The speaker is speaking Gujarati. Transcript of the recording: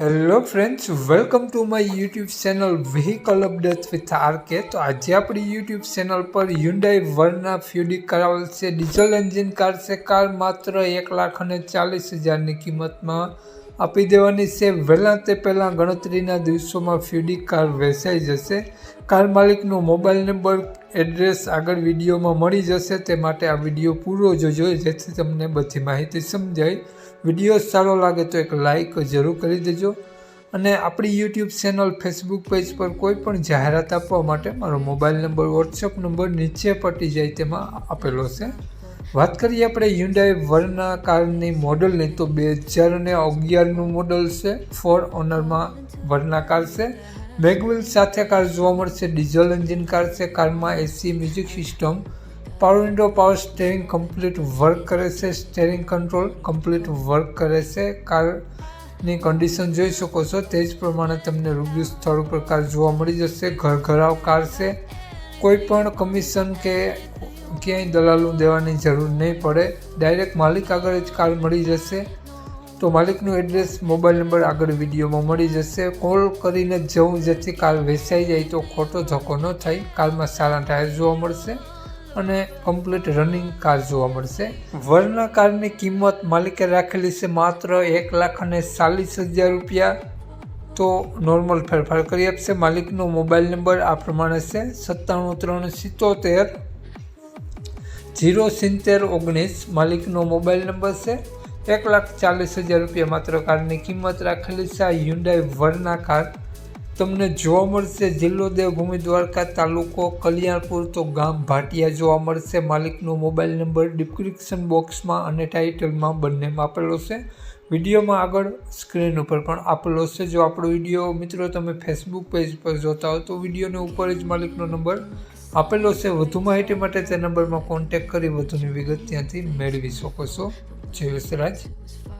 Hello friends welcome to my YouTube channel vehicle update with RK તો આજે આપણી યુટ્યુબ ચેનલ પર યુન્ડાઈ વર્ના ફ્યુડી કરાવેલ છે. ડીઝલ એન્જિન કાર છે. કાર માત્ર એક લાખ અને ચાલીસ હજારની કિંમતમાં આપી દેવાની છે. વહેલાં તે પહેલાં ગણતરીના દિવસોમાં ફ્યુડી કાર વેચાઈ જશે. કાર માલિકનો મોબાઈલ નંબર, એડ્રેસ આગળ વિડીયોમાં મળી જશે. તે માટે આ વીડિયો પૂરો જોજો, જેથી તમને બધી માહિતી સમજાય. વીડિયો સારો લાગે તો એક લાઈક જરૂર કરી દેજો. અને આપણી યુટ્યુબ ચેનલ, ફેસબુક પેજ પર કોઈ પણ જાહેરાત આપવા માટે મારો મોબાઈલ નંબર વોટ્સઅપ નંબર નીચે પટી જાય તેમાં આપેલો છે. વાત કરીએ આપણે યુન્ડાઈ વર્ના કારની મોડલની, તો બે હજાર અને અગિયારનું મોડલ છે. ફોર ઓનરમાં વર્ના કાર છે. મેગવિલ સાથે કાર જોવા મળશે. ડીઝલ એન્જિન કાર છે. કારમાં AC music system power window power steering complete work કરે છે. સ્ટેરિંગ કંટ્રોલ કમ્પ્લીટ વર્ક કરે છે. કારની કન્ડિશન જોઈ શકો છો. તે જ પ્રમાણે તમને રૂબરૂ સ્થળ ઉપર કાર જોવા મળી જશે. ઘર ઘરાવ કાર છે. કોઈ પણ કમિશન કે ક્યાંય દલાલો દેવાની જરૂર નહીં પડે. ડાયરેક્ટ માલિક આગળ જ કાર મળી જશે. તો માલિકનું એડ્રેસ મોબાઈલ નંબર આગળ વિડીયોમાં મળી જશે. કોલ કરીને જવું જેથી કાર વેચાઈ જાય તો ખોટો ધક્કો ન થાય. કારમાં સારા ટાયર જોવા મળશે અને કમ્પ્લીટ રનિંગ કાર જોવા મળશે. વરના કારની કિંમત માલિકે રાખેલી છે માત્ર એક લાખ અને ચાલીસ હજાર રૂપિયા. તો નોર્મલ ફેરફાર કરી આપશે. માલિકનો મોબાઈલ નંબર આ પ્રમાણે છે. સત્તાણું, ત્રણ, સિત્તોતેર જીરો સિત્તેર ઓગણીસ માલિકનો મોબાઈલ નંબર છે. એક લાખ ચાલીસ હજાર રૂપિયા માત્ર કારની કિંમત રાખેલી છે. આ હ્યુન્ડાઈ વરના કાર તમને જોવા મળશે. જિલ્લો દેવભૂમિ દ્વારકા તાલુકો કલ્યાણપુર, તો ગામ ભાટિયા જોવા મળશે. માલિકનો મોબાઈલ નંબર ડિસ્ક્રિપ્શન બોક્સમાં અને ટાઇટલમાં બંનેમાં આપેલો છે. વિડીયોમાં આગળ સ્ક્રીન ઉપર પણ આપેલો છે. જો આપણો વીડિયો મિત્રો તમે ફેસબુક પેજ પર જોતા હો, તો વિડીયોની ઉપર જ માલિકનો નંબર આપેલો છે. વધુ માહિતી માટે તે નંબરમાં કોન્ટેક્ટ કરી વધુની વિગત ત્યાંથી મેળવી શકો છો. જય વસરાજ.